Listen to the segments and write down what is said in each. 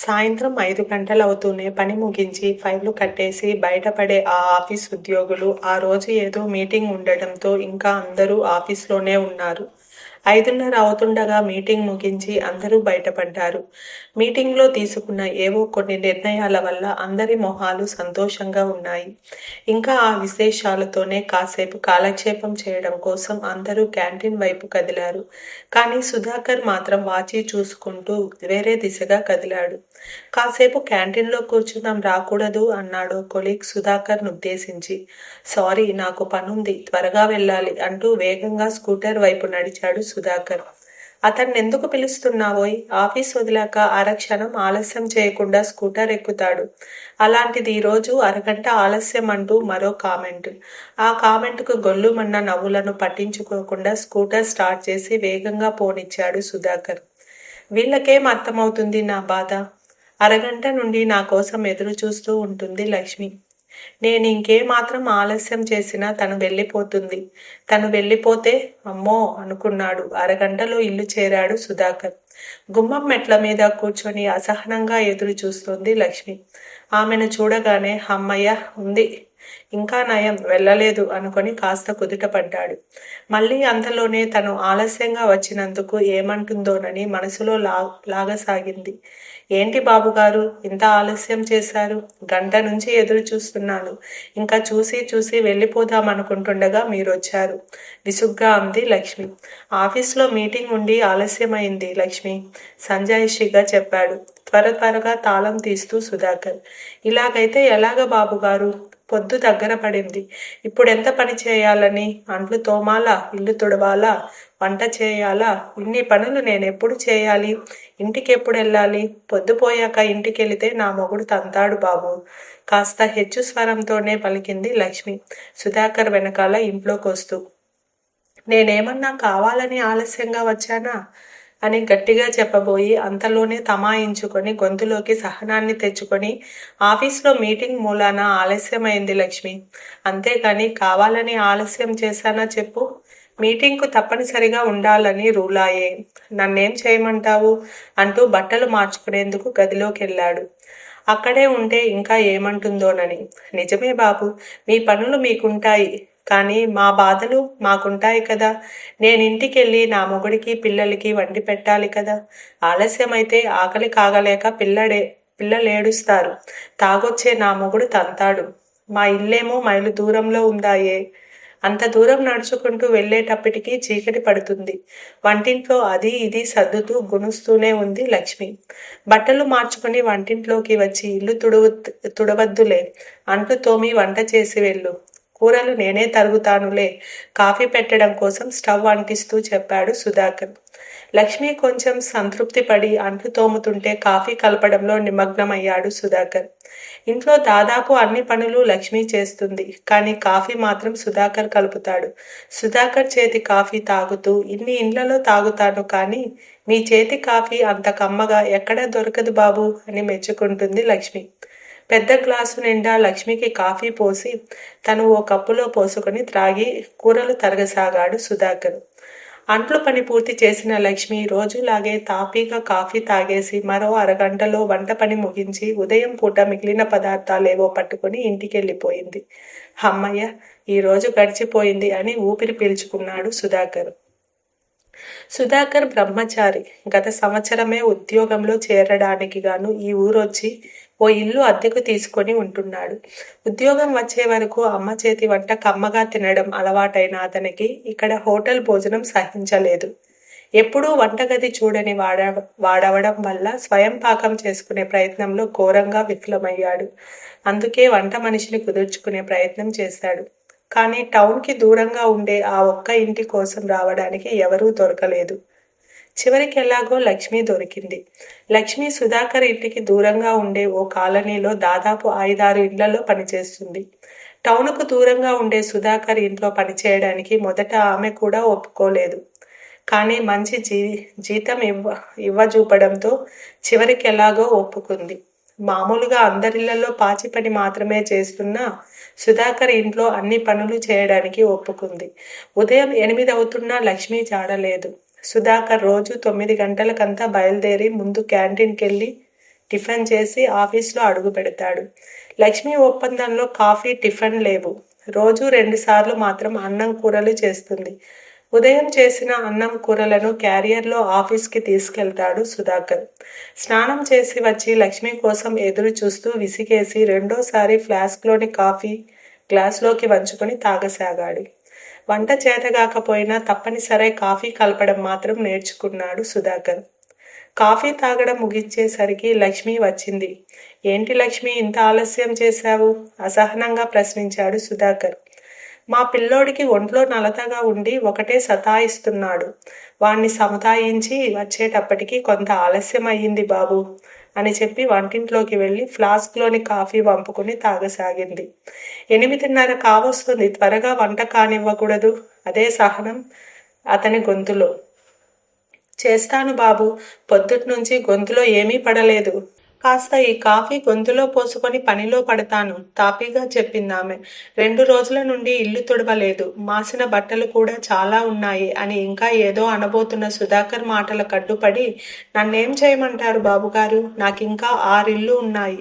సాయంత్రం ఐదు గంటలవుతూనే పని ముగించి ఫైళ్ళు కట్టేసి బయటపడే ఆ ఆఫీస్ ఉద్యోగులు ఆ రోజు ఏదో మీటింగ్ ఉండడంతో ఇంకా అందరూ ఆఫీస్లోనే ఉన్నారు. ఐదున్నర అవుతుండగా మీటింగ్ ముగించి అందరూ బయటపడ్డారు. మీటింగ్లో తీసుకున్న ఏవో కొన్ని నిర్ణయాల వల్ల అందరి మొహాలు సంతోషంగా ఉన్నాయి. ఇంకా ఆ విశేషాలతోనే కాసేపు కాలక్షేపం చేయడం కోసం అందరూ క్యాంటీన్ వైపు కదిలారు. కానీ సుధాకర్ మాత్రం వాచి చూసుకుంటూ వేరే దిశగా కదిలాడు. కాసేపు క్యాంటీన్లో కూర్చున్నాం రాకూడదు అన్నాడు కొలీగ్ సుధాకర్ను ఉద్దేశించి. సారీ నాకు పనుంది త్వరగా వెళ్ళాలి అంటూ వేగంగా స్కూటర్ వైపు నడిచాడు సుధాకర్. అతన్ని ఎందుకు పిలుస్తున్నావోయ్? ఆఫీస్ వదిలాక అరక్షణం ఆలస్యం చేయకుండా స్కూటర్ ఎక్కుతాడు. అలాంటిది ఈరోజు అరగంట ఆలస్యం అంటూ మరో కామెంట్. ఆ కామెంట్కు గొల్లుమన్న నవ్వులను పట్టించుకోకుండా స్కూటర్ స్టార్ట్ చేసి వేగంగా పోనిచ్చాడు సుధాకర్. వీళ్ళకేం అర్థమవుతుంది నా బాధ? అరగంట నుండి నా కోసం ఎదురు చూస్తూ ఉంటుంది లక్ష్మి. నేను ఇంకేమాత్రం ఆలస్యం చేసినా తను వెళ్ళిపోతుంది. తను వెళ్ళిపోతే అమ్మో! అనుకున్నాడు. అరగంటలో ఇల్లు చేరాడు సుధాకర్. గుమ్మం మెట్ల మీద కూర్చొని అసహనంగా ఎదురు చూస్తోంది లక్ష్మి. ఆమెను చూడగానే అమ్మయ్య! ఉంది. ఇంకా నయం వెళ్ళలేదు అనుకొని కాస్త కుదుటపడ్డాడు మళ్ళీ అంతలోనే తను ఆలస్యంగా వచ్చినందుకు ఏమంటుందోనని మనసులో లా లాగసాగింది. ఏంటి బాబుగారు ఇంత ఆలస్యం చేశారు? గంట నుంచి ఎదురు చూస్తున్నాను. ఇంకా చూసి చూసి వెళ్ళిపోదాం అనుకుంటుండగా మీరు వచ్చారు విసుగ్గా అంది లక్ష్మి. ఆఫీస్లో మీటింగ్ ఉండి ఆలస్యమైంది లక్ష్మి. సంజాయిషిగా చెప్పాడు. త్వర త్వరగా తాళం తీస్తూ సుధాకర్. ఇలాగైతే ఎలాగ బాబుగారు? పొద్దు దగ్గర పడింది. ఇప్పుడు ఎంత పని చేయాలని? అంట్లు తోమాలా? ఇల్లు తుడవాలా? వంట చేయాలా? ఇన్ని పనులు నేను ఎప్పుడు చేయాలి? ఇంటికి ఎప్పుడు వెళ్ళాలి? పొద్దుపోయాక ఇంటికి వెళితే నా మొగుడు తంతాడు బాబు. కాస్త హెచ్చు స్వరంతోనే పలికింది లక్ష్మి. సుధాకర్ వెనకాల ఇంట్లోకి వస్తూ నేనేమన్నా కావాలని ఆలస్యంగా వచ్చానా? అని గట్టిగా చెప్పబోయి అంతలోనే తమాయించుకొని గొంతులోకి సహనాన్ని తెచ్చుకొని ఆఫీస్లో మీటింగ్ మూలాన ఆలస్యమైంది లక్ష్మి. అంతేగాని కావాలని ఆలస్యం చేశానా చెప్పు? మీటింగ్కు తప్పనిసరిగా ఉండాలని రూలాయే. నన్నేం చేయమంటావు? అంటూ బట్టలు మార్చుకునేందుకు గదిలోకి వెళ్ళాడు అక్కడే ఉంటే ఇంకా ఏమంటుందోనని. నిజమే బాబు మీ పనులు మీకుంటాయి. కానీ మా బాధలు మాకుంటాయి కదా. నేను ఇంటికి వెళ్ళి నా మొగుడికి పిల్లలకి వండి పెట్టాలి కదా. ఆలస్యమైతే ఆకలి కాగలేక పిల్లడే పిల్లలేడుస్తారు. తాగొచ్చే నా మొగుడు తంతాడు. మా ఇల్లేమో మైలు దూరంలో ఉందాయే. అంత దూరం నడుచుకుంటూ వెళ్ళేటప్పటికీ చీకటి పడుతుంది. వంటింట్లో అది ఇది సర్దుతూ గుణుస్తూనే ఉంది లక్ష్మి. బట్టలు మార్చుకుని వంటింట్లోకి వచ్చి ఇల్లు తుడవ తుడవద్దులే. అంటూ తోమి వంట చేసి వెళ్ళు. కూరలు నేనే తరుగుతానులే. కాఫీ పెట్టడం కోసం స్టవ్ అంటిస్తూ చెప్పాడు సుధాకర్. లక్ష్మి కొంచెం సంతృప్తి పడి అంట్లు తోముతుంటే కాఫీ కలపడంలో నిమగ్నమయ్యాడు సుధాకర్. ఇంట్లో దాదాపు అన్ని పనులు లక్ష్మి చేస్తుంది కానీ కాఫీ మాత్రం సుధాకర్ కలుపుతాడు. సుధాకర్ చేతి కాఫీ తాగుతూ ఇన్ని ఇండ్లలో తాగుతాను కానీ మీ చేతి కాఫీ అంత కమ్మగా ఎక్కడ దొరకదు బాబు అని మెచ్చుకుంటుంది లక్ష్మి. పెద్ద గ్లాసు నిండా లక్ష్మికి కాఫీ పోసి తను ఓ కప్పులో పోసుకొని త్రాగి కూరలు తరగసాగాడు సుధాకర్. అంట్లు పని పూర్తి చేసిన లక్ష్మి రోజులాగే తాపీగా కాఫీ తాగేసి మరో అరగంటలో వంట పని ముగించి ఉదయం పూట మిగిలిన పదార్థాలేవో పట్టుకొని ఇంటికి వెళ్ళిపోయింది అమ్మయ్య ఈరోజు గడిచిపోయింది అని ఊపిరి పీల్చుకున్నాడు సుధాకర్. సుధాకర్ బ్రహ్మచారి. గత సంవత్సరమే ఉద్యోగంలో చేరడానికి గాను ఈ ఊరొచ్చి ఓ ఇల్లు అద్దెకు తీసుకొని ఉంటున్నాడు. ఉద్యోగం వచ్చే వరకు అమ్మ చేతి వంట కమ్మగా తినడం అలవాటైన అతనికి ఇక్కడ హోటల్ భోజనం సహించలేదు. ఎప్పుడూ వంటగది చూడని వాడ వాడవడం వల్ల స్వయం పాకం చేసుకునే ప్రయత్నంలో ఘోరంగా విఫలమయ్యాడు. అందుకే వంట మనిషిని కుదుర్చుకునే ప్రయత్నం చేశాడు. కానీ టౌన్కి దూరంగా ఉండే ఆ ఒక్క ఇంటి కోసం రావడానికి ఎవరూ దొరకలేదు. చివరికి ఎలాగో లక్ష్మి దొరికింది. లక్ష్మి సుధాకర్ ఇంటికి దూరంగా ఉండే ఓ కాలనీలో దాదాపు ఐదారు ఇళ్ళలో పనిచేస్తుంది. టౌన్కు దూరంగా ఉండే సుధాకర్ ఇంట్లో పనిచేయడానికి మొదట ఆమె కూడా ఒప్పుకోలేదు. కానీ మంచి జీ జీతం ఇవ్వ ఇవ్వజూపడంతో చివరికి ఎలాగో ఒప్పుకుంది. మామూలుగా అందరిళ్ళలో పాచి పని మాత్రమే చేస్తున్న సుధాకర్ ఇంట్లో అన్ని పనులు చేయడానికి ఒప్పుకుంది. ఉదయం ఎనిమిది అవుతున్నా లక్ష్మి జాడలేదు సుధాకర్ రోజు తొమ్మిది గంటలకంతా బయలుదేరి ముందు క్యాంటీన్కి వెళ్ళి టిఫిన్ చేసి ఆఫీస్లో అడుగు పెడతాడు. లక్ష్మి ఒప్పందంలో కాఫీ టిఫిన్ లేవు. రోజు రెండుసార్లు మాత్రం అన్నం కూరలు చేస్తుంది. ఉదయం చేసిన అన్నం కూరలను క్యారియర్లో ఆఫీస్కి తీసుకెళ్తాడు సుధాకర్. స్నానం చేసి వచ్చి లక్ష్మి కోసం ఎదురు చూస్తూ విసిగేసి రెండోసారి ఫ్లాస్క్లోని కాఫీ గ్లాస్లోకి వంచుకొని తాగసాగాడు. వంట చేతగాకపోయినా తప్పనిసరి కాఫీ కలపడం మాత్రం నేర్చుకున్నాడు సుధాకర్. కాఫీ తాగడం ముగించేసరికి లక్ష్మి వచ్చింది. ఏంటి లక్ష్మి ఇంత ఆలస్యం చేశావు? అసహనంగా ప్రశ్నించాడు సుధాకర్. మా పిల్లోడికి ఒంట్లో నలతగా ఉండి ఒకటే సతాయిస్తున్నాడు. వాణ్ణి సముదాయించి వచ్చేటప్పటికి కొంత ఆలస్యం అయ్యింది బాబు. అని చెప్పి వంటింట్లోకి వెళ్ళి ఫ్లాస్క్లోని కాఫీ వంపుకుని తాగసాగింది. ఎనిమిదిన్నర కావస్తుంది. త్వరగా వంట కానివ్వకూడదు. అదే సహనం అతని గొంతులో. చేస్తాను బాబు. పొద్దుట్నుంచి గొంతులో ఏమీ పడలేదు. కాస్త ఈ కాఫీ గొంతులో పోసుకొని పనిలో పడతాను తాపీగా చెప్పింది ఆమె. రెండు రోజుల నుండి ఇల్లు తుడవలేదు. మాసిన బట్టలు కూడా చాలా ఉన్నాయి అని ఇంకా ఏదో అనబోతున్న సుధాకర్ మాటల కడ్డుపడి నన్నేం చేయమంటారు బాబుగారు? నాకు ఇంకా ఆరిల్లు ఉన్నాయి.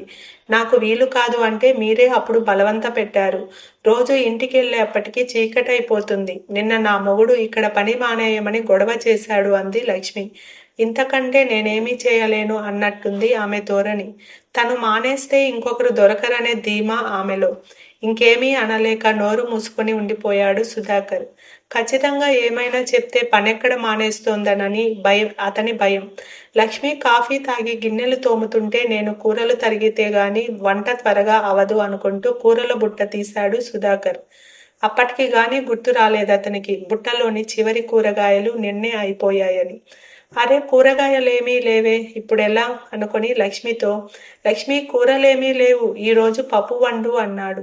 నాకు వీలు కాదు అంటే మీరే అప్పుడు బలవంత పెట్టారు. రోజు ఇంటికి వెళ్ళేప్పటికీ చీకటైపోతుంది. నిన్న నా మొగుడు ఇక్కడ పని మానేయమని గొడవ చేశాడు అంది లక్ష్మి. ఇంతకంటే నేనేమీ చేయలేను అన్నట్టుంది ఆమె ధోరణి. తను మానేస్తే ఇంకొకరు దొరకరనే ధీమా ఆమెలో. ఇంకేమీ అనలేక నోరు మూసుకొని ఉండిపోయాడు సుధాకర్. ఖచ్చితంగా ఏమైనా చెప్తే పనెక్కడ మానేస్తోందనని భయం అతని భయం. లక్ష్మి కాఫీ తాగి గిన్నెలు తోముతుంటే నేను కూరలు తరిగితే గాని వంట త్వరగా అవదు అనుకుంటూ కూరల బుట్ట తీశాడు సుధాకర్. అప్పటికి గాని గుర్తు రాలేదు అతనికి. బుట్టలోని చివరి కూరగాయలు నిన్నే అయిపోయాయని. అరే కూరగాయలేమీ లేవే ఇప్పుడెలా? అనుకొని లక్ష్మితో లక్ష్మి కూరలేమీ లేవు ఈరోజు పప్పు వండు అన్నాడు.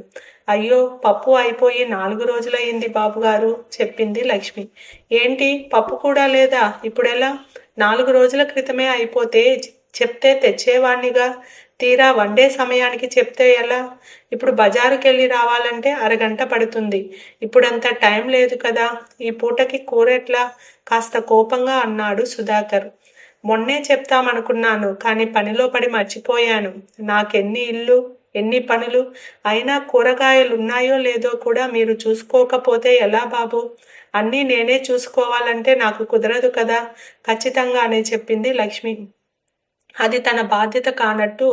అయ్యో పప్పు అయిపోయి నాలుగు రోజులయ్యింది బాబుగారు చెప్పింది లక్ష్మి. ఏంటి పప్పు కూడా లేదా? ఇప్పుడెలా? నాలుగు రోజుల క్రితమే అయిపోతే చెప్తే తెచ్చేవాణ్ణిగా. తీరా వండే సమయానికి చెప్తే ఎలా? ఇప్పుడు బజారుకి వెళ్ళి రావాలంటే అరగంట పడుతుంది. ఇప్పుడంత టైం లేదు కదా. ఈ పూటకి కూర ఎట్లా? కాస్త కోపంగా అన్నాడు సుధాకర్. మొన్నే చెప్తామనుకున్నాను కానీ పనిలో పడి మర్చిపోయాను. నాకెన్ని ఇల్లు ఎన్ని పనులు అయినా కూరగాయలు ఉన్నాయో లేదో కూడా మీరు చూసుకోకపోతే ఎలా బాబు? అన్నీ నేనే చూసుకోవాలంటే నాకు కుదరదు కదా. ఖచ్చితంగానే చెప్పింది లక్ష్మి. అది తన బాధ్యత కానట్టు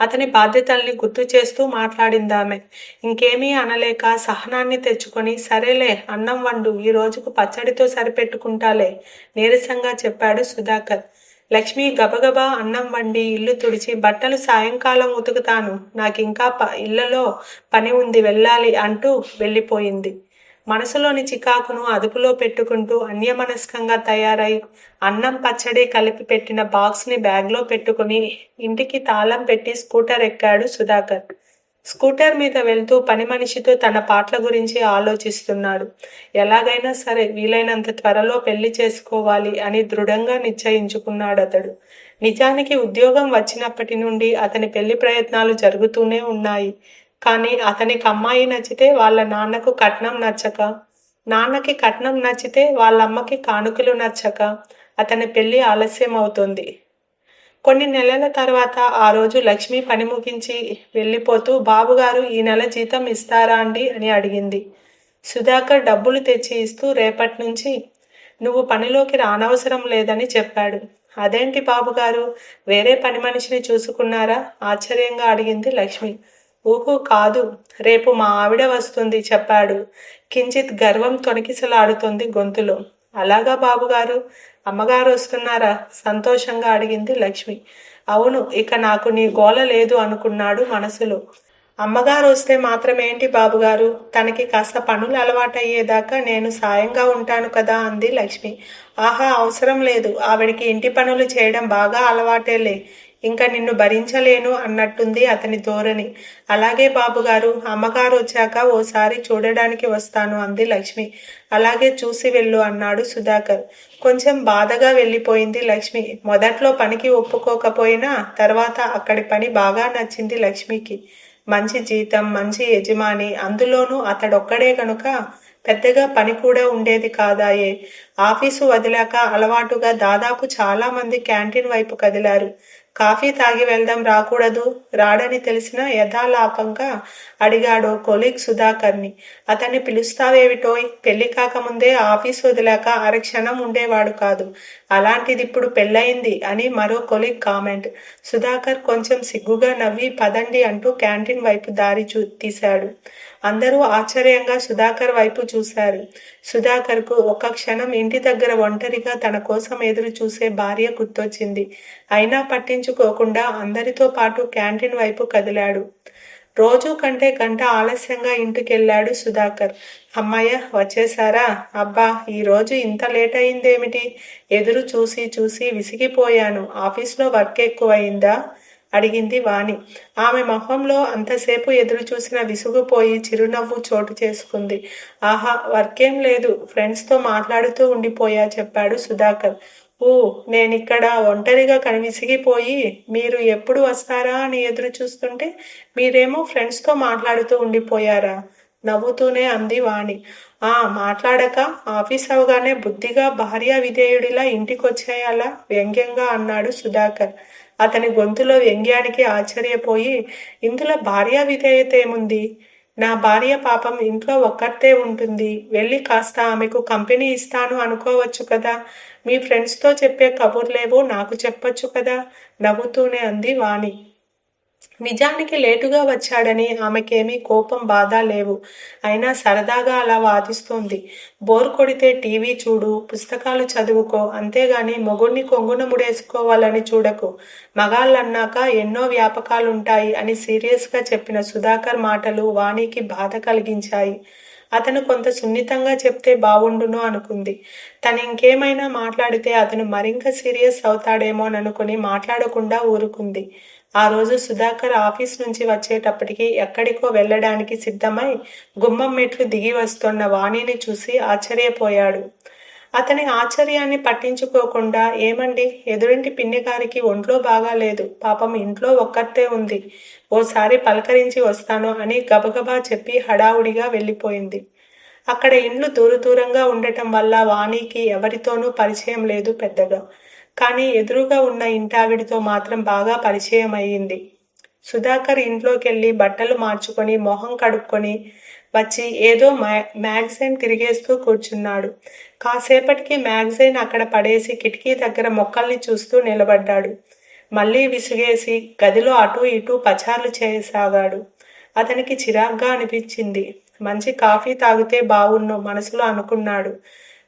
అతని బాధ్యతల్ని గుర్తు చేస్తూ మాట్లాడిందామె. ఇంకేమీ అనలేక సహనాన్ని తెచ్చుకొని సరేలే అన్నం వండు ఈ రోజుకు పచ్చడితో సరిపెట్టుకుంటాలే నీరసంగా చెప్పాడు సుధాకర్. లక్ష్మి గబగబా అన్నం వండి ఇల్లు తుడిచి బట్టలు సాయంకాలం ఉతుకుతాను నాకింకా ప ఇళ్ళలో పని ఉంది వెళ్ళాలి అంటూ వెళ్ళిపోయింది. మనసులోని చికాకును అదుపులో పెట్టుకుంటూ అన్యమనస్కంగా తయారై అన్నం పచ్చడి కలిపి పెట్టిన బాక్స్ని బ్యాగ్లో పెట్టుకుని ఇంటికి తాళం పెట్టి స్కూటర్ ఎక్కాడు సుధాకర్. స్కూటర్ మీద వెళ్తూ పని మనిషితో తన పాటల గురించి ఆలోచిస్తున్నాడు. ఎలాగైనా సరే వీలైనంత త్వరలో పెళ్ళి చేసుకోవాలి అని దృఢంగా నిశ్చయించుకున్నాడు అతడు నిజానికి ఉద్యోగం వచ్చినప్పటి నుండి అతని పెళ్ళి ప్రయత్నాలు జరుగుతూనే ఉన్నాయి. కానీ అతనికి అమ్మాయి నచ్చితే వాళ్ళ నాన్నకు కట్నం నచ్చక నాన్నకి కట్నం నచ్చితే వాళ్ళ అమ్మకి కానుకలు నచ్చక అతని పెళ్ళి ఆలస్యం అవుతుంది కొన్ని నెలల తర్వాత ఆ రోజు లక్ష్మి పని ముగించి వెళ్ళిపోతూ బాబుగారు ఈ నెల జీతం ఇస్తారా అండి? అని అడిగింది. సుధాకర్ డబ్బులు తెచ్చి ఇస్తూ రేపటి నుంచి నువ్వు పనిలోకి రానవసరం లేదని చెప్పాడు. అదేంటి బాబుగారు వేరే పని మనిషిని చూసుకున్నారా? ఆశ్చర్యంగా అడిగింది లక్ష్మి. ఊహు కాదు రేపు మా ఆవిడ వస్తుంది చెప్పాడు. కించిత్ గర్వం తొణకిసలాడుతుంది గొంతులో. అలాగా బాబుగారు? అమ్మగారు వస్తున్నారా? సంతోషంగా అడిగింది లక్ష్మి. అవును ఇక నాకు నీ గోల లేదు అనుకున్నాడు మనసులో. అమ్మగారు వస్తే మాత్రమేంటి బాబుగారు? తనకి కాస్త పనులు అలవాటయ్యేదాకా నేను సాయంగా ఉంటాను కదా అంది లక్ష్మి. ఆహా అవసరం లేదు. ఆవిడికి ఇంటి పనులు చేయడం బాగా అలవాటేలే. ఇంకా నిన్ను భరించలేను అన్నట్టుంది అతని ధోరణి. అలాగే బాబుగారు అమ్మగారు వచ్చాక ఓసారి చూడడానికి వస్తాను అంది లక్ష్మి. అలాగే చూసి వెళ్ళు అన్నాడు సుధాకర్. కొంచెం బాధగా వెళ్ళిపోయింది లక్ష్మి. మొదట్లో పనికి ఒప్పుకోకపోయినా తర్వాత అక్కడి పని బాగా నచ్చింది లక్ష్మికి. మంచి జీతం మంచి యజమాని అందులోనూ అతడొక్కడే కనుక పెద్దగా పని కూడా ఉండేది కాదాయే. ఆఫీసు వదిలాక అలవాటుగా దాదాపు చాలా మంది క్యాంటీన్ వైపు కదిలారు. కాఫీ తాగి వెళ్దాం రాకూడదు రాడని తెలిసిన యథాలాపంగా అడిగాడు కొలీగ్ సుధాకర్ని. అతన్ని పిలుస్తావేమిటోయ్ పెళ్ళి కాకముందే ఆఫీస్ వదిలాక అరక్షణం ఉండేవాడు కాదు. అలాంటిది ఇప్పుడు పెళ్ళయింది అని మరో కొలీగ్ కామెంట్. సుధాకర్ కొంచెం సిగ్గుగా నవ్వి పదండి అంటూ క్యాంటీన్ వైపు దారి చూ తీశాడు. అందరూ ఆశ్చర్యంగా సుధాకర్ వైపు చూశారు. సుధాకర్కు ఒక క్షణం ఇంటి దగ్గర ఒంటరిగా తన కోసం ఎదురు చూసే భార్య గుర్తొచ్చింది. అయినా పట్టించుకోకుండా అందరితో పాటు క్యాంటీన్ వైపు కదిలాడు. రోజు కంటే గంట ఆలస్యంగా ఇంటికెళ్ళాడు సుధాకర్. అమ్మయ్య వచ్చేసారా అబ్బా ఈరోజు ఇంత లేట్ అయిందేమిటి? ఎదురు చూసి చూసి విసిగిపోయాను. ఆఫీస్లో వర్క్ ఎక్కువయిందా? అడిగింది వాణి. ఆమె మొహంలో అంతసేపు ఎదురు చూసిన విసుగుపోయి చిరునవ్వు చోటు చేసుకుంది. ఆహా వర్కేం లేదు. ఫ్రెండ్స్తో మాట్లాడుతూ ఉండిపోయా చెప్పాడు సుధాకర్. ఊ నేనిక్కడ ఒంటరిగా కనివిసిగిపోయి మీరు ఎప్పుడు వస్తారా అని ఎదురు చూస్తుంటే మీరేమో ఫ్రెండ్స్తో మాట్లాడుతూ ఉండిపోయారా? నవ్వుతూనే అంది వాణి. ఆ మాట్లాడక ఆఫీస్ అవగానే బుద్ధిగా భార్య విధేయుడిలా ఇంటికొచ్చేయాలా? వ్యంగ్యంగా అన్నాడు సుధాకర్. అతని గొంతులో వ్యంగ్యానికి ఆశ్చర్యపోయి ఇందులో భార్య విధేయత ఏముంది? నా భార్య పాపం ఇంట్లో ఒక్కతే ఉంటుంది. వెళ్ళి కాస్త ఆమెకు కంపెనీ ఇస్తాను అనుకోవచ్చు కదా. మీ ఫ్రెండ్స్తో చెప్పే కబుర్లేవో నాకు చెప్పొచ్చు కదా. నవ్వుతూనే అంది వాణి. నిజానికి లేటుగా వచ్చాడని ఆమెకేమీ కోపం బాధ లేవు. అయినా సరదాగా అలా వాదిస్తోంది. బోర్ కొడితే టీవీ చూడు పుస్తకాలు చదువుకో అంతేగాని మొగుణ్ణి కొంగున ముడేసుకోవాలని చూడకు. మగాళ్ళన్నాక ఎన్నో వ్యాపకాలుంటాయి అని సీరియస్గా చెప్పిన సుధాకర్ మాటలు వాణికి బాధ కలిగించాయి. అతను కొంత సున్నితంగా చెప్తే బావుండును అనుకుంది. తను ఇంకేమైనా మాట్లాడితే అతను మరింక సీరియస్ అవుతాడేమోననుకుని మాట్లాడకుండా ఊరుకుంది. ఆ రోజు సుధాకర్ ఆఫీస్ నుంచి వచ్చేటప్పటికి ఎక్కడికో వెళ్ళడానికి సిద్ధమై గుమ్మం మెట్లు దిగి వస్తున్న వాణిని చూసి ఆశ్చర్యపోయాడు. అతని ఆశ్చర్యాన్ని పట్టించుకోకుండా ఏమండి ఎదురింటి పిన్ని గారికి ఒంట్లో బాగాలేదు పాపం ఇంట్లో ఒక్కతే ఉంది ఓసారి పలకరించి వస్తాను అని గబగబా చెప్పి హడావుడిగా వెళ్ళిపోయింది. అక్కడ ఇండ్లు దూర దూరంగా ఉండటం వల్ల వాణికి ఎవరితోనూ పరిచయం లేదు పెద్దగా. కానీ ఎదురుగా ఉన్న ఇంటావిడితో మాత్రం బాగా పరిచయం అయ్యింది సుధాకర్ ఇంట్లోకి వెళ్ళి బట్టలు మార్చుకొని మొహం కడుక్కొని వచ్చి ఏదో మ్యా మ్యాగజైన్ తిరిగేస్తూ కూర్చున్నాడు. కాసేపటికి మ్యాగజైన్ అక్కడ పడేసి కిటికీ దగ్గర మొక్కల్ని చూస్తూ నిలబడ్డాడు. మళ్ళీ విసుగేసి గదిలో అటు ఇటు పచార్లు చేయసాగాడు. అతనికి చిరాగ్గా అనిపించింది. మంచి కాఫీ తాగితే బావున్ను మనసులో అనుకున్నాడు.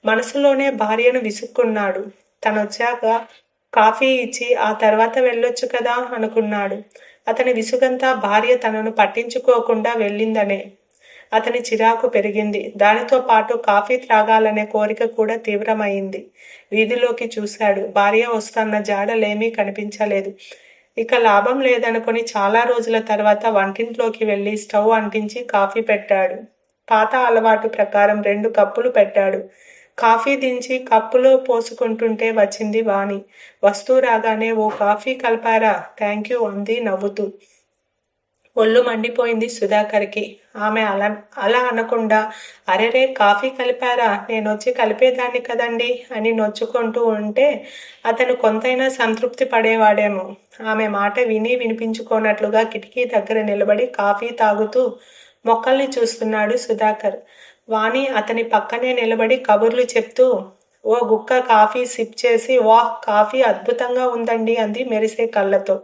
మనసులోనే భార్యను విసుక్కున్నాడు. తనొచ్చాక కాఫీ ఇచ్చి ఆ తర్వాత వెళ్ళొచ్చు కదా అనుకున్నాడు. అతని విసుగంతా భార్య తనను పట్టించుకోకుండా వెళ్ళిందనే. అతని చిరాకు పెరిగింది. దానితో పాటు కాఫీ త్రాగాలనే కోరిక కూడా తీవ్రమైంది. వీధిలోకి చూశాడు. భార్య వస్తున్న జాడలేమీ కనిపించలేదు. ఇక లాభం లేదనుకుని చాలా రోజుల తర్వాత వంటింట్లోకి వెళ్ళి స్టవ్ అంటించి కాఫీ పెట్టాడు. పాత అలవాటు ప్రకారం రెండు కప్పులు పెట్టాడు. కాఫీ దించి కప్పులో పోసుకుంటుంటే వచ్చింది వాణి. వస్తువు రాగానే ఓ కాఫీ కలిపారా? థ్యాంక్ యూ అంది నవ్వుతూ. ఒళ్ళు మండిపోయింది సుధాకర్కి. ఆమె అలా అలా అనకుండా అరెరే కాఫీ కలిపారా? నేను వచ్చి కలిపేదాన్ని కదండి అని నొచ్చుకుంటూ ఉంటే అతను కొంతైనా సంతృప్తి పడేవాడేమో. ఆమె మాట విని వినిపించుకోనట్లుగా కిటికీ దగ్గర నిలబడి కాఫీ తాగుతూ మొక్కల్ని చూస్తున్నాడు సుధాకర్. వాణి అతని పక్కనే నిలబడి కబుర్లు చెప్తూ ఓ గుక్క కాఫీ సిప్ చేసి వాహ్ కాఫీ అద్భుతంగా ఉందండి అంది మెరిసే కళ్ళతో.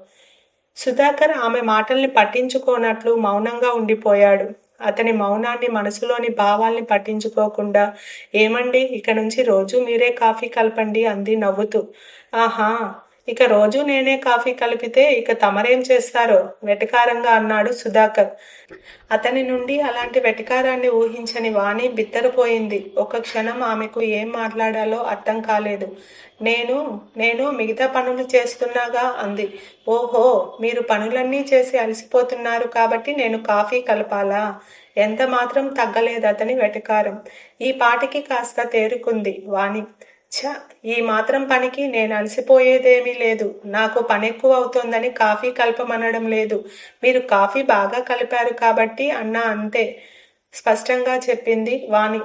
సుధాకర్ ఆమె మాటల్ని పట్టించుకోనట్లు మౌనంగా ఉండిపోయాడు. అతని మౌనాన్ని మనసులోని భావాల్ని పట్టించుకోకుండా ఏమండి ఇక నుంచి రోజు మీరే కాఫీ కలపండి అంది నవ్వుతూ. ఆహా ఇక రోజు నేనే కాఫీ కలిపితే ఇక తమరేం చేస్తారో? వెటకారంగా అన్నాడు సుధాకర్. అతని నుండి అలాంటి వెటకారాన్ని ఊహించని వాణి బిత్తరపోయింది. ఒక క్షణం ఆమెకు ఏం మాట్లాడాలో అర్థం కాలేదు. నేను నేను మిగతా పనులు చేస్తున్నాగా అంది. ఓహో మీరు పనులన్నీ చేసి అలసిపోతున్నారు కాబట్టి నేను కాఫీ కలపాలా? ఎంత మాత్రం తగ్గలేదు అతని వెటకారం. ఈ పాటికి కాస్త తేరుకుంది వాణి. ఛ ఈ మాత్రం పనికి నేను అలసిపోయేదేమీ లేదు. నాకు పని ఎక్కువ అవుతోందని కాఫీ కలపమనడం లేదు. మీరు కాఫీ బాగా కలిపారు కాబట్టి అన్నా అంతే. స్పష్టంగా చెప్పింది వాణి.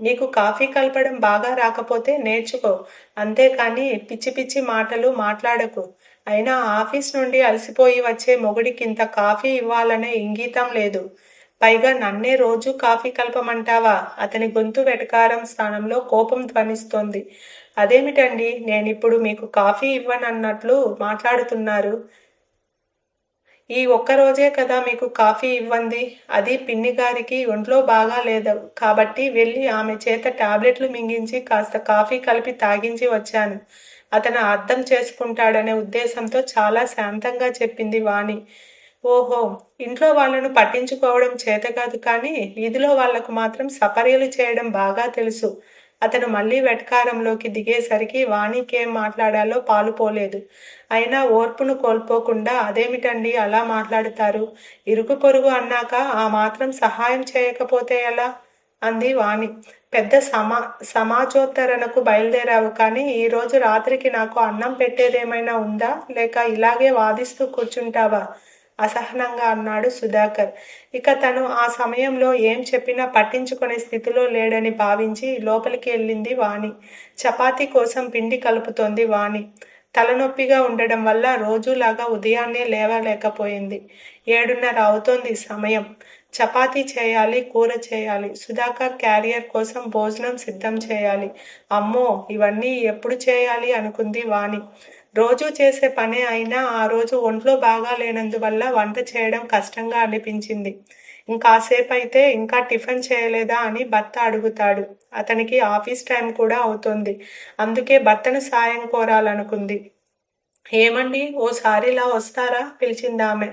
నీకు కాఫీ కలపడం బాగా రాకపోతే నేర్చుకో. అంతేకాని పిచ్చి పిచ్చి మాటలు మాట్లాడకు. అయినా ఆఫీస్ నుండి అలసిపోయి వచ్చే మొగుడికి ఇంత కాఫీ ఇవ్వాలనే ఇంగితం లేదు. పైగా నన్నే రోజు కాఫీ కలపమంటావా? అతని గొంతు వెటకారం స్థానంలో కోపం ధ్వనిస్తోంది. అదేమిటండి? నేనిప్పుడు మీకు కాఫీ ఇవ్వనన్నట్లు మాట్లాడుతున్నారు. ఈ ఒక్క రోజే కదా మీకు కాఫీ ఇవ్వంది. అది పిన్ని గారికి ఒంట్లో బాగా లేదు. కాబట్టి వెళ్ళి ఆమె చేత టాబ్లెట్లు మింగించి కాస్త కాఫీ కలిపి తాగించి వచ్చాను. అతను అర్థం చేసుకుంటాడనే ఉద్దేశంతో చాలా శాంతంగా చెప్పింది వాణి. ఓహో ఇంట్లో వాళ్ళను పట్టించుకోవడం చేత కాదు కానీ వీధిలో వాళ్ళకు మాత్రం సపర్యలు చేయడం బాగా తెలుసు. అతను మళ్ళీ వెటకారంలోకి దిగేసరికి వాణికేం మాట్లాడాలో పాలుపోలేదు అయినా ఓర్పును కోల్పోకుండా అదేమిటండి అలా మాట్లాడతారు? ఇరుగు పొరుగు అన్నాక ఆ మాత్రం సహాయం చేయకపోతే ఎలా? అంది వాణి. పెద్ద సమా సమాజోత్తరణకు బయలుదేరావు కానీ ఈరోజు రాత్రికి నాకు అన్నం పెట్టేదేమైనా ఉందా? లేక ఇలాగే వాదిస్తూ కూర్చుంటావా? అసహనంగా అన్నాడు సుధాకర్. ఇక తను ఆ సమయంలో ఏం చెప్పినా పట్టించుకునే స్థితిలో లేడని భావించి లోపలికి వెళ్ళింది వాణి. చపాతీ కోసం పిండి కలుపుతోంది వాణి. తలనొప్పిగా ఉండడం వల్ల రోజులాగా ఉదయాన్నే లేవలేకపోయింది. ఏడున్నర అవుతోంది సమయం. చపాతీ చేయాలి కూర చేయాలి సుధాకర్ క్యారియర్ కోసం భోజనం సిద్ధం చేయాలి. అమ్మో ఇవన్నీ ఎప్పుడు చేయాలి అనుకుంది వాణి. రోజు చేసే పనే అయినా ఆ రోజు ఒంట్లో బాగా లేనందువల్ల వంట చేయడం కష్టంగా అనిపించింది. ఇంకాసేపు అయితే ఇంకా టిఫిన్ చేయలేదా అని భర్త అడుగుతాడు. అతనికి ఆఫీస్ టైం కూడా అవుతుంది. అందుకే భర్తను సాయం కోరాలనుకుంది. ఏమండి? ఓసారిలా వస్తారా? పిలిచింది ఆమె.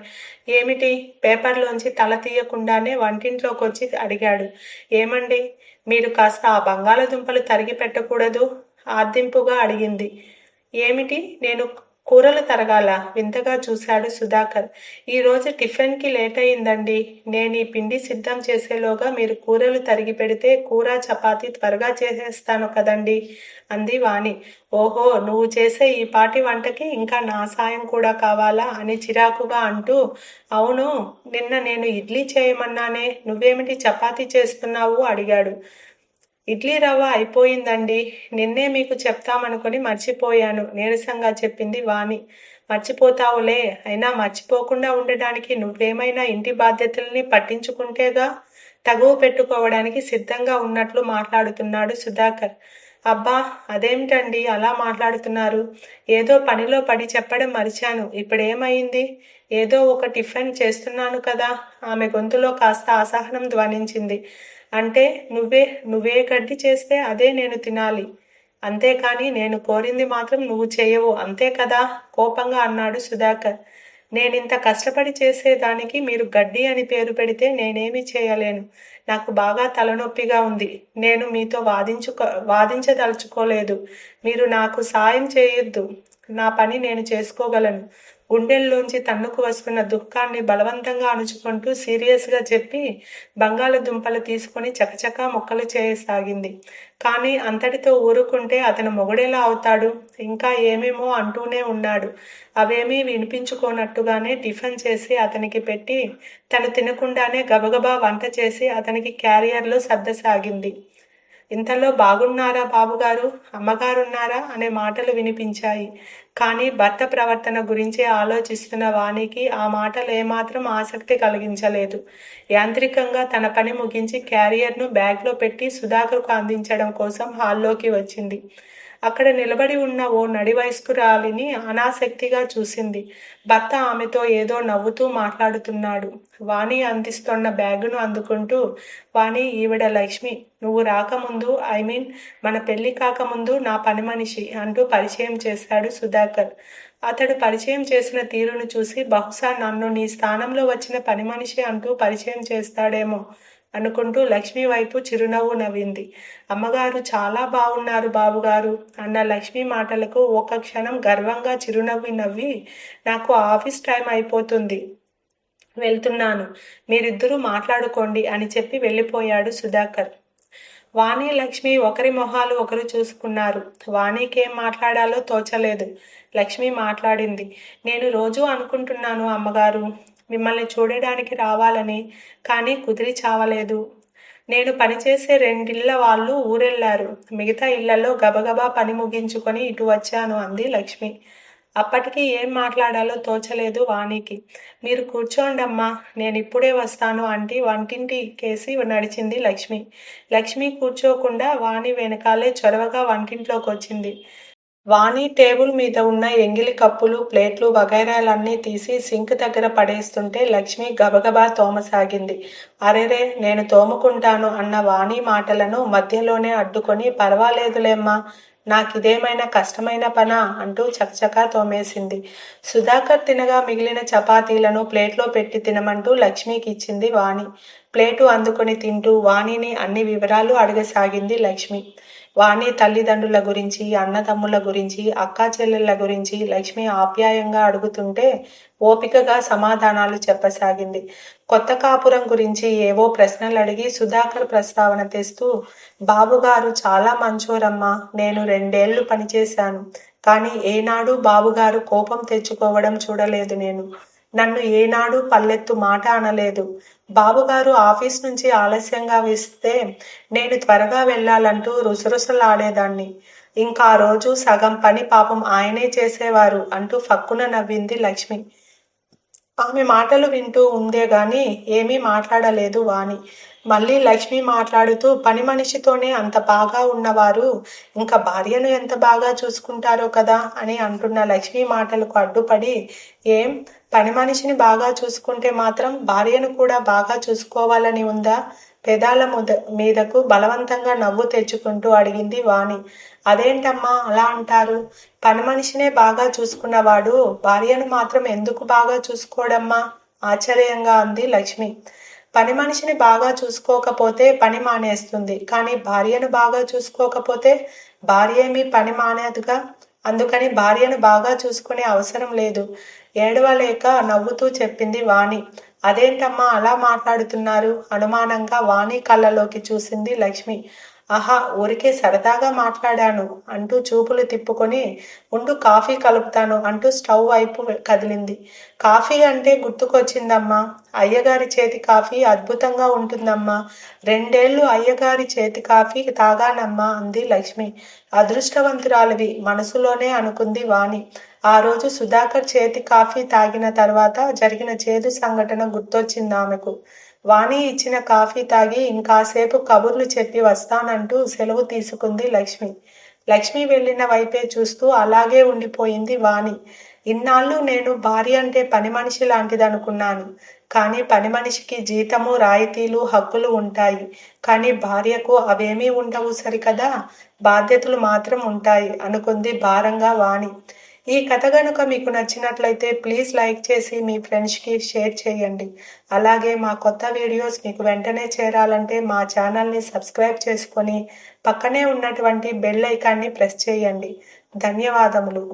ఏమిటి? పేపర్లోంచి తల తీయకుండానే వంటింట్లోకి వచ్చి అడిగాడు. ఏమండి? మీరు కాస్త ఆ బంగాళదుంపలు తరిగి పెట్టకూడదు? ఆర్దింపుగా అడిగింది. ఏమిటి? నేను కూరలు తరగాల? వింతగా చూశాడు సుధాకర్. ఈరోజు టిఫిన్కి లేట్ అయిందండి. నేను ఈ పిండి సిద్ధం చేసేలోగా మీరు కూరలు తరిగి పెడితే కూర చపాతీ త్వరగా చేసేస్తాను కదండి అంది వాణి. ఓహో నువ్వు చేసే ఈ పాటి వంటకి ఇంకా నా సాయం కూడా కావాలా? అని చిరాకుగా అంటూ అవును నిన్న నేను ఇడ్లీ చేయమన్నానే. నువ్వేమిటి చపాతీ చేస్తున్నావు? అడిగాడు. ఇడ్లీ రవ్వ అయిపోయిందండి. నిన్నే మీకు చెప్తామనుకొని మర్చిపోయాను. నీరసంగా చెప్పింది వాణి. మర్చిపోతావులే. అయినా మర్చిపోకుండా ఉండడానికి నువ్వేమైనా ఇంటి బాధ్యతల్ని పట్టించుకుంటేగా తగువ పెట్టుకోవడానికి సిద్ధంగా ఉన్నట్లు మాట్లాడుతున్నాడు సుధాకర్. అబ్బా అదేమిటండి అలా మాట్లాడుతున్నారు? ఏదో పనిలో పడి చెప్పడం మరిచాను. ఇప్పుడేమైంది? ఏదో ఒక టిఫిన్ చేస్తున్నాను కదా. ఆమె గొంతులో కాస్త అసహనం ధ్వనించింది. అంటే నువ్వే నువ్వే గడ్డి చేస్తే అదే నేను తినాలి. అంతేకాని నేను కోరింది మాత్రం నువ్వు చేయవు. అంతే కదా? కోపంగా అన్నాడు సుధాకర్. నేనింత కష్టపడి చేసేదానికి మీరు గడ్డి అని పేరు పెడితే నేనేమి చేయలేను. నాకు బాగా తలనొప్పిగా ఉంది. నేను మీతో వాదించుకో వాదించదలుచుకోలేదు. మీరు నాకు సాయం చేయొద్దు. నా పని నేను చేసుకోగలను. గుండెల్లోంచి తన్నుకు వస్తున్న దుఃఖాన్ని బలవంతంగా అణుచుకుంటూ సీరియస్గా చెప్పి బంగాళదుంపలు తీసుకొని చకచకా ముక్కలు చేయసాగింది. కానీ అంతటితో ఊరుకుంటే అతను మొగుడేలా అవుతాడు. ఇంకా ఏమేమో అంటూనే ఉన్నాడు. అవేమీ వినిపించుకోనట్టుగానే టిఫిన్ చేసి అతనికి పెట్టి తను తినకుండానే గబగబా వంట చేసి అతనికి క్యారియర్లో సర్దసాగింది. ఇంతలో బాగున్నారా బాబుగారు? అమ్మగారున్నారా? అనే మాటలు వినిపించాయి. కానీ భర్త ప్రవర్తన గురించి ఆలోచిస్తున్న వాణికి ఆ మాటలు ఏమాత్రం ఆసక్తి కలిగించలేదు. యాంత్రికంగా తన పని ముగించి క్యారియర్ను బ్యాగ్లో పెట్టి సుధాకర్కు అందించడం కోసం హాల్లోకి వచ్చింది. అక్కడ నిలబడి ఉన్న ఓ నడివయస్కురాలిని అనాసక్తిగా చూసింది. భర్త ఆమెతో ఏదో నవ్వుతూ మాట్లాడుతున్నాడు. వాణి అందిస్తున్న బ్యాగును అందుకుంటూ వాణి ఈవిడ లక్ష్మి నువ్వు రాకముందు ఐ మీన్ మన పెళ్ళి కాకముందు నా పని మనిషి అంటూ పరిచయం చేశాడు సుధాకర్. అతడు పరిచయం చేసిన తీరును చూసి బహుశా నన్ను నీ స్థానంలో వచ్చిన పని మనిషి అంటూ పరిచయం చేస్తాడేమో. అనుకుంటూ లక్ష్మి వైపు చిరునవ్వు నవ్వింది. అమ్మగారు చాలా బాగున్నారు బాబుగారు అన్న లక్ష్మి మాటలకు ఒక క్షణం గర్వంగా చిరునవ్వి నవ్వి నాకు ఆఫీస్ టైం అయిపోతుంది. వెళ్తున్నాను. మీరిద్దరూ మాట్లాడుకోండి అని చెప్పి వెళ్ళిపోయాడు సుధాకర్. వాణి లక్ష్మి ఒకరి మొహాలు ఒకరు చూసుకున్నారు. వాణికేం మాట్లాడాలో తోచలేదు. లక్ష్మి మాట్లాడింది నేను రోజు అనుకుంటున్నాను అమ్మగారు. మిమ్మల్ని చూడడానికి రావాలని కానీ కుదిరి చావలేదు. నేను పనిచేసే రెండిళ్ళ వాళ్ళు ఊరెళ్ళారు. మిగతా ఇళ్ళలో గబగబా పని ముగించుకొని ఇటు వచ్చాను అంది లక్ష్మి. అప్పటికి ఏం మాట్లాడాలో తోచలేదు వాణికి. మీరు కూర్చోండమ్మా నేను ఇప్పుడే వస్తాను అంటీ వంటింటి కేసి నడిచింది లక్ష్మి. లక్ష్మి కూర్చోకుండా వాణి వెనకాలే చొరవగా వంటింట్లోకి వచ్చింది వాణి టేబుల్ మీద ఉన్న ఎంగిలి కప్పులు ప్లేట్లు వగైరాలన్నీ తీసి సింక్ దగ్గర పడేస్తుంటే లక్ష్మి గబగబా తోమసాగింది. అరెరే నేను తోముకుంటాను అన్న వాణి మాటలను మధ్యలోనే అడ్డుకొని పర్వాలేదులేమ్మా నాకిదేమైనా కష్టమైన పనా అంటూ చకచకా తోమేసింది. సుధాకర్ తినగా మిగిలిన చపాతీలను ప్లేట్లో పెట్టి తినమంటూ లక్ష్మికి ఇచ్చింది వాణి. ప్లేటు అందుకొని తింటూ వాణిని అన్ని వివరాలు అడగసాగింది లక్ష్మి. వాణి తల్లిదండ్రుల గురించి అన్నదమ్ముల గురించి అక్కా చెల్లెళ్ళ గురించి లక్ష్మి ఆప్యాయంగా అడుగుతుంటే ఓపికగా సమాధానాలు చెప్పసాగింది. కొత్త కాపురం గురించి ఏవో ప్రశ్నలు అడిగి సుధాకర్ ప్రస్తావన తెస్తూ బాబుగారు చాలా మంచోరమ్మా నేను రెండేళ్ళు పనిచేశాను కానీ ఏనాడు బాబుగారు కోపం తెచ్చుకోవడం చూడలేదు నేను. నన్ను ఏనాడు పల్లెత్తు మాట అనలేదు. బాబుగారు ఆఫీస్ నుంచి ఆలస్యంగా వేస్తే నేను త్వరగా వెళ్ళాలంటూ రుసరుసలాడేదాన్ని. ఇంకా రోజు సగం పని పాపం ఆయనే చేసేవారు అంటూ ఫక్కున నవ్వింది లక్ష్మి. ఆమె మాటలు వింటూ ఉందే గాని ఏమీ మాట్లాడలేదు వాణి. మళ్ళీ లక్ష్మి మాట్లాడుతూ పని మనిషితోనే అంత బాగా ఉన్నవారు ఇంకా భార్యను ఎంత బాగా చూసుకుంటారో కదా అని అంటున్న లక్ష్మి మాటలకు అడ్డుపడి ఏం పని మనిషిని బాగా చూసుకుంటే మాత్రం భార్యను కూడా బాగా చూసుకోవాలని ఉందా? పెదాల ముద మీదకు బలవంతంగా నవ్వు తెచ్చుకుంటూ అడిగింది వాణి. అదేంటమ్మా అలా అంటారు? పని మనిషినే బాగా చూసుకున్నవాడు భార్యను మాత్రం ఎందుకు బాగా చూసుకోడమ్మా? ఆశ్చర్యంగా అంది లక్ష్మి. పని మనిషిని బాగా చూసుకోకపోతే పని మానేస్తుంది. కానీ భార్యను బాగా చూసుకోకపోతే భార్య ఏమీ పని మానేదుగా? అందుకని భార్యను బాగా చూసుకునే అవసరం లేదు. ఏడవలేక నవ్వుతూ చెప్పింది వాణి. అదేంటమ్మా అలా మాట్లాడుతున్నారు? అనుమానంగా వాణి కళ్ళలోకి చూసింది లక్ష్మి. ఆహా ఊరికే సరదాగా మాట్లాడాను అంటూ చూపులు తిప్పుకొని ఉండు కాఫీ కలుపుతాను అంటూ స్టవ్ వైపు కదిలింది. కాఫీ అంటే గుర్తుకొచ్చిందమ్మా. అయ్యగారి చేతి కాఫీ అద్భుతంగా ఉంటుందమ్మా. రెండేళ్ళు అయ్యగారి చేతి కాఫీ తాగానమ్మా అంది లక్ష్మి. అదృష్టవంతురాలివి మనసులోనే అనుకుంది వాణి. ఆ రోజు సుధాకర్ చేతి కాఫీ తాగిన తర్వాత జరిగిన చేదు సంఘటన గుర్తొచ్చింది ఆమెకు. వాణి ఇచ్చిన కాఫీ తాగి ఇంకాసేపు కబుర్లు చెప్పి వస్తానంటూ సెలవు తీసుకుంది లక్ష్మి. లక్ష్మి వెళ్ళిన వైపే చూస్తూ అలాగే ఉండిపోయింది వాణి. ఇన్నాళ్ళు నేను భార్య అంటే పని మనిషి లాంటిదనుకున్నాను. కానీ పని మనిషికి జీతము రాయితీలు హక్కులు ఉంటాయి. కానీ భార్యకు అవేమీ ఉండవు సరికదా? బాధ్యతలు మాత్రం ఉంటాయి అనుకుంది భారంగా వాణి. ఈ కథ కనుక మీకు నచ్చినట్లయితే ప్లీజ్ లైక్ చేసి మీ ఫ్రెండ్స్కి షేర్ చేయండి. అలాగే మా కొత్త వీడియోస్ మీకు వెంటనే చేరాలంటే మా ఛానల్ని సబ్స్క్రైబ్ చేసుకొని పక్కనే ఉన్నటువంటి బెల్ ఐకాన్ని ప్రెస్ చేయండి. ధన్యవాదములు.